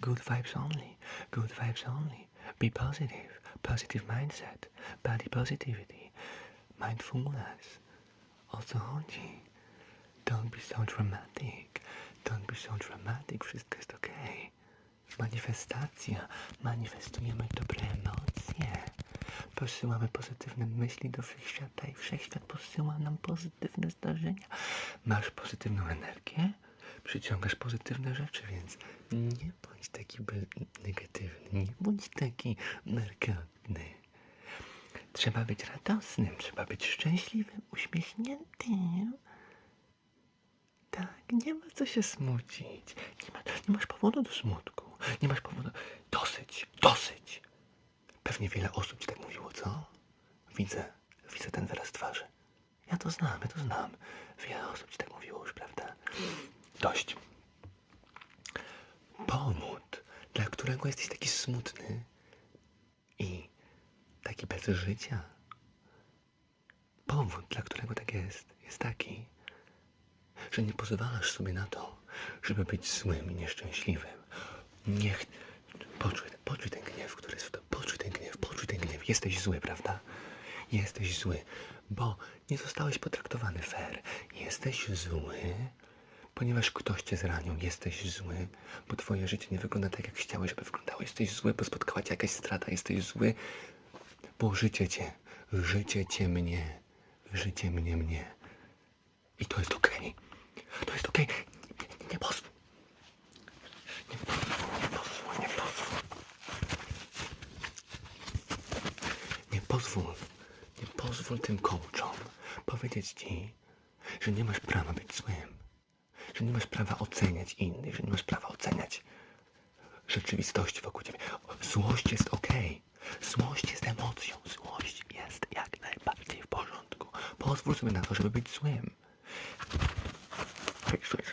Good vibes only. Good vibes only. Be positive. Positive mindset. Body positivity. Mindfulness. O co chodzi? Don't be so dramatic. Don't be so dramatic. Wszystko jest okej. Manifestacja. Manifestujemy dobre emocje. Posyłamy pozytywne myśli do wszechświata i wszechświat posyła nam pozytywne zdarzenia. Masz pozytywną energię, przyciągasz pozytywne rzeczy, więc nie bądź taki negatywny, nie bądź taki markotny. Trzeba być radosnym, trzeba być szczęśliwym, uśmiechniętym. Tak, nie ma co się smucić. Nie, ma, nie masz powodu do smutku. Nie masz powodu. Dosyć, dosyć. Pewnie wiele osób ci tak mówiło, co? Widzę, widzę ten wyraz twarzy. Ja to znam, ja to znam. Wiele osób ci tak mówiło już, prawda? Dość. Powód, dla którego jesteś taki smutny i taki bez życia. Powód, dla którego tak jest, jest taki, że nie pozwalasz sobie na to, żeby być złym i nieszczęśliwym. Niech. Poczuj, poczuj ten gniew, który jest w to. Poczuj ten gniew, poczuj ten gniew. Jesteś zły, prawda? Jesteś zły, bo nie zostałeś potraktowany fair. Jesteś zły, ponieważ ktoś cię zranił. Jesteś zły, bo twoje życie nie wygląda tak, jak chciałeś, żeby wyglądało. Jesteś zły, bo spotkała cię jakaś strata. Jesteś zły, bo życie cię, życie cię mnie, życie mnie mnie. I to jest okej. To jest okej. Nie, nie, nie pozwól. Nie pozwól, nie pozwól, nie pozwól. Nie pozwól, nie pozwól tym coachom powiedzieć ci, że nie masz prawa być złym. Że nie masz prawa oceniać innych, że nie masz prawa oceniać rzeczywistości wokół ciebie. Złość jest okej. Złość jest emocją. Złość jest jak najbardziej w porządku. Pozwól sobie na to, żeby być złym. Słuchaj.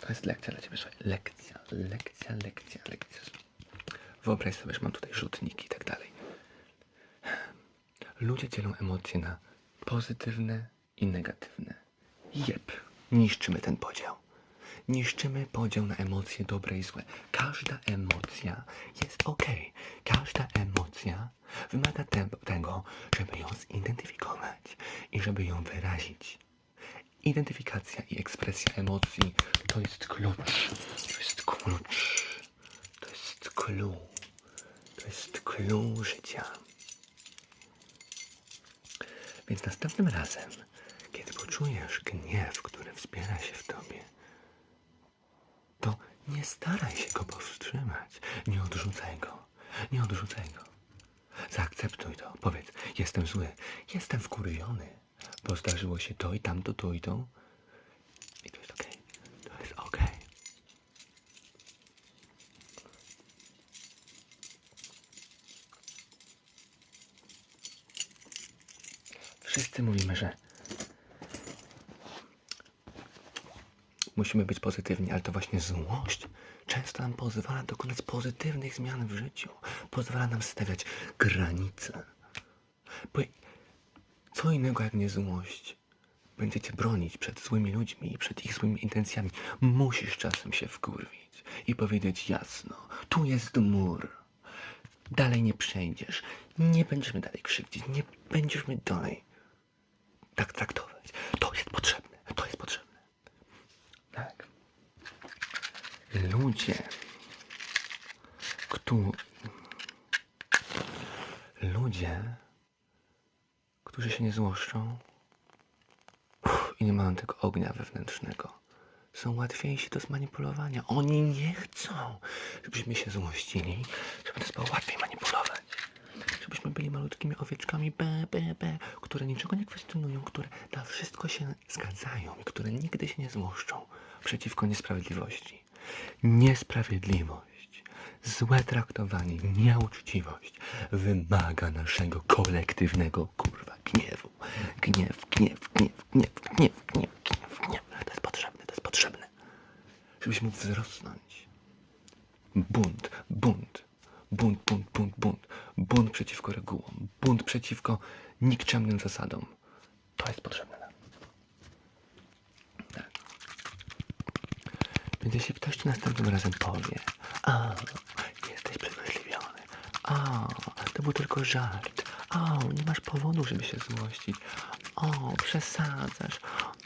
To jest lekcja dla ciebie, słuchaj. Lekcja, lekcja, lekcja, lekcja. Wyobraź sobie, że mam tutaj rzutniki i tak dalej. Ludzie dzielą emocje na pozytywne i negatywne. Jep, niszczymy ten podział. Niszczymy podział na emocje dobre i złe. Każda emocja jest ok. Każda emocja wymaga te tego, żeby ją zidentyfikować i żeby ją wyrazić. Identyfikacja i ekspresja emocji to jest klucz. To jest klucz. To jest clue. To jest clue życia. Więc następnym razem, kiedy poczujesz gniew, który wspiera się w tobie, to nie staraj się go powstrzymać. Nie odrzucaj go. Nie odrzucaj go. Zaakceptuj to. Powiedz, jestem zły, jestem wkurwiony, bo zdarzyło się to i tamto, to i to. I to jest okej. To jest okej. Wszyscy mówimy, że musimy być pozytywni, ale to właśnie złość często nam pozwala dokonać pozytywnych zmian w życiu. Pozwala nam stawiać granice. Bo co innego jak nie złość będziecie bronić przed złymi ludźmi i przed ich złymi intencjami. Musisz czasem się wkurwić i powiedzieć jasno, tu jest mur. Dalej nie przejdziesz. Nie będziesz mnie dalej krzywdzić. Nie będziesz mnie dalej tak traktować. To jest potrzebne. To jest potrzebne. Tak. Ludzie, którzy... Ludzie, którzy się nie złoszczą i nie mają tego ognia wewnętrznego, są łatwiejsi do zmanipulowania. Oni nie chcą, żebyśmy się złościli, żeby nas było łatwiej manipulować. Żebyśmy byli malutkimi owieczkami be, be, be, które niczego nie kwestionują, które na wszystko się zgadzają i które nigdy się nie złoszczą przeciwko niesprawiedliwości. Niesprawiedliwość, złe traktowanie, nieuczciwość wymaga naszego kolektywnego kurwa gniewu. Gniew, gniew, gniew, gniew, gniew, gniew, gniew, gniew. To jest potrzebne, to jest potrzebne. Żebyś mógł wzrosnąć. Bunt, bunt, bunt, bunt, bunt, bunt. Bunt przeciwko regułom, bunt przeciwko nikczemnym zasadom. To jest potrzebne nam. Tak. Więc jeśli ktoś ci następnym razem powie, A, jesteś przewrażliwiony. A, to był tylko żart. O, nie masz powodu, żeby się złościć. O, przesadzasz.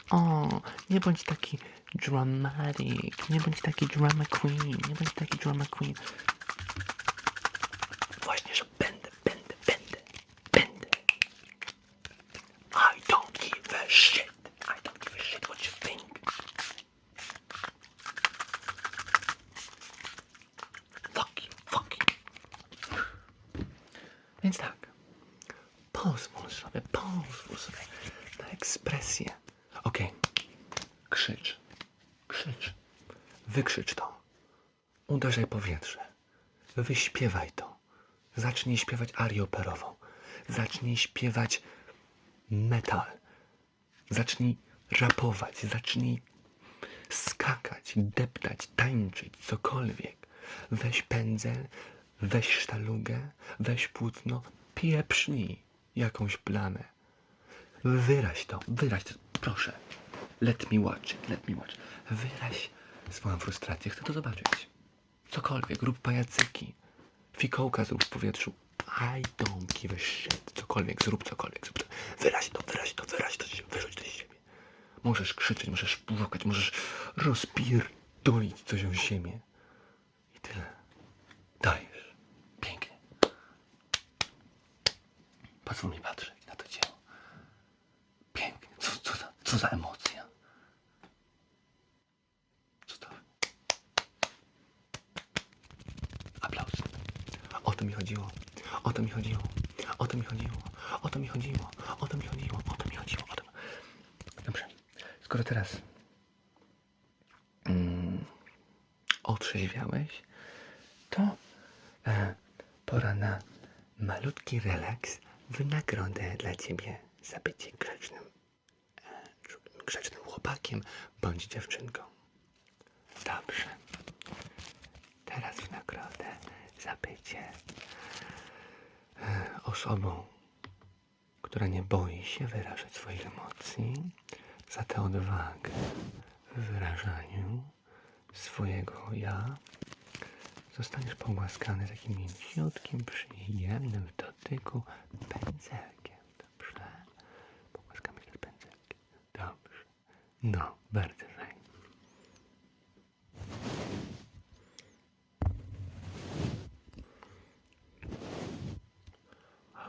O, nie bądź taki dramatic. Nie bądź taki drama queen. Nie bądź taki drama queen. Właśnie, że będę, będę, będę, będę. I don't give a shit. I don't give a shit what you think. Fuck you, fuck you. Więc tak. Pozwól sobie, pozwól sobie na ekspresję. Okej. Krzycz. Krzycz. Wykrzycz to. Uderzaj powietrze. Wyśpiewaj to. Zacznij śpiewać arię operową. Zacznij śpiewać metal. Zacznij rapować. Zacznij skakać, deptać, tańczyć, cokolwiek. Weź pędzel, weź sztalugę, weź płótno, pieprznij jakąś plamę. Wyraź to, wyraź to, proszę. Let me watch let me watch. Wyraź swoją frustrację, chcę to zobaczyć. Cokolwiek, rób pajacyki. Fikołka zrób w powietrzu. I don't give a shit. Cokolwiek, zrób cokolwiek. Zrób to. Wyraź to, wyraź to, wyraź to, wyrzuć to z siebie. Możesz krzyczeć, możesz płakać, możesz rozpierdolić coś o ziemię. I tyle. Dajesz. Pięknie. Pozwól mi patrzeć na to dzieło. Pięknie. Co, co, za, co za emocja. Cudownie. Aplauz. O to mi chodziło. O to mi chodziło. O to mi chodziło. O to mi chodziło. O to mi chodziło. O to mi chodziło. O to... Dobrze. Skoro teraz mm, otrzeźwiałeś, to e, pora na malutki relaks. Wynagrodę dla ciebie za bycie grzecznym, e, grzecznym chłopakiem bądź dziewczynką. Dobrze. Teraz w nagrodę za bycie e, osobą, która nie boi się wyrażać swoich emocji, za tę odwagę w wyrażaniu swojego ja, zostaniesz pogłaskany takim mięciutkim, przyjemnym w dotyku pędzelkiem. Dobrze? Pogłaskamy się z pędzelkiem. Dobrze. No, bardzo fajnie.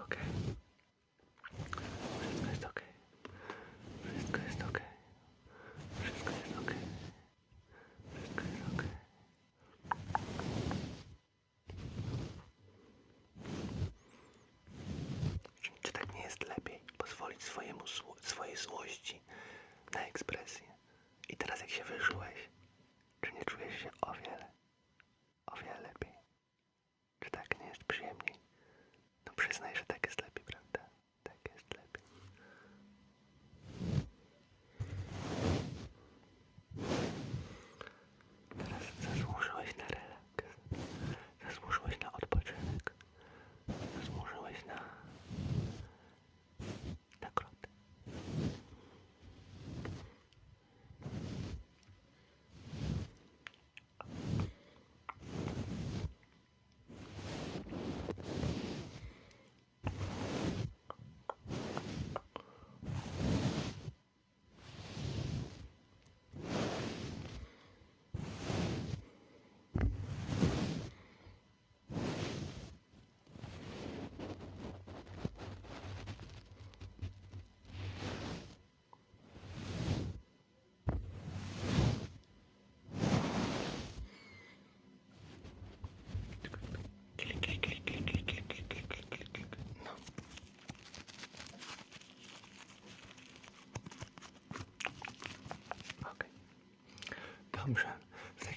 Okej. Wszystko jest okej. Wszystko jest okej. Wszystko jest okej. Wszystko jest okej. Czy, czy tak nie jest lepiej pozwolić swojemu zło, swojej złości na ekspresję? I teraz jak się wyżyłeś, czy nie czujesz się o wiele,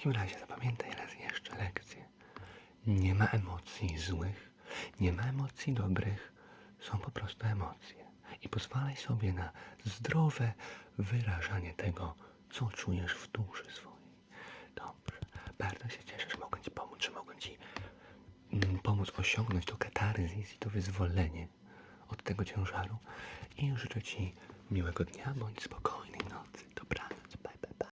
takim razie zapamiętaj raz jeszcze lekcję. Nie ma emocji złych, nie ma emocji dobrych. Są po prostu emocje. I pozwalaj sobie na zdrowe wyrażanie tego, co czujesz w duszy swojej. Dobrze. Bardzo się cieszę, że mogę Ci pomóc, że mogę Ci mm, pomóc osiągnąć to katarzis i to wyzwolenie od tego ciężaru. I życzę Ci miłego dnia, bądź spokojny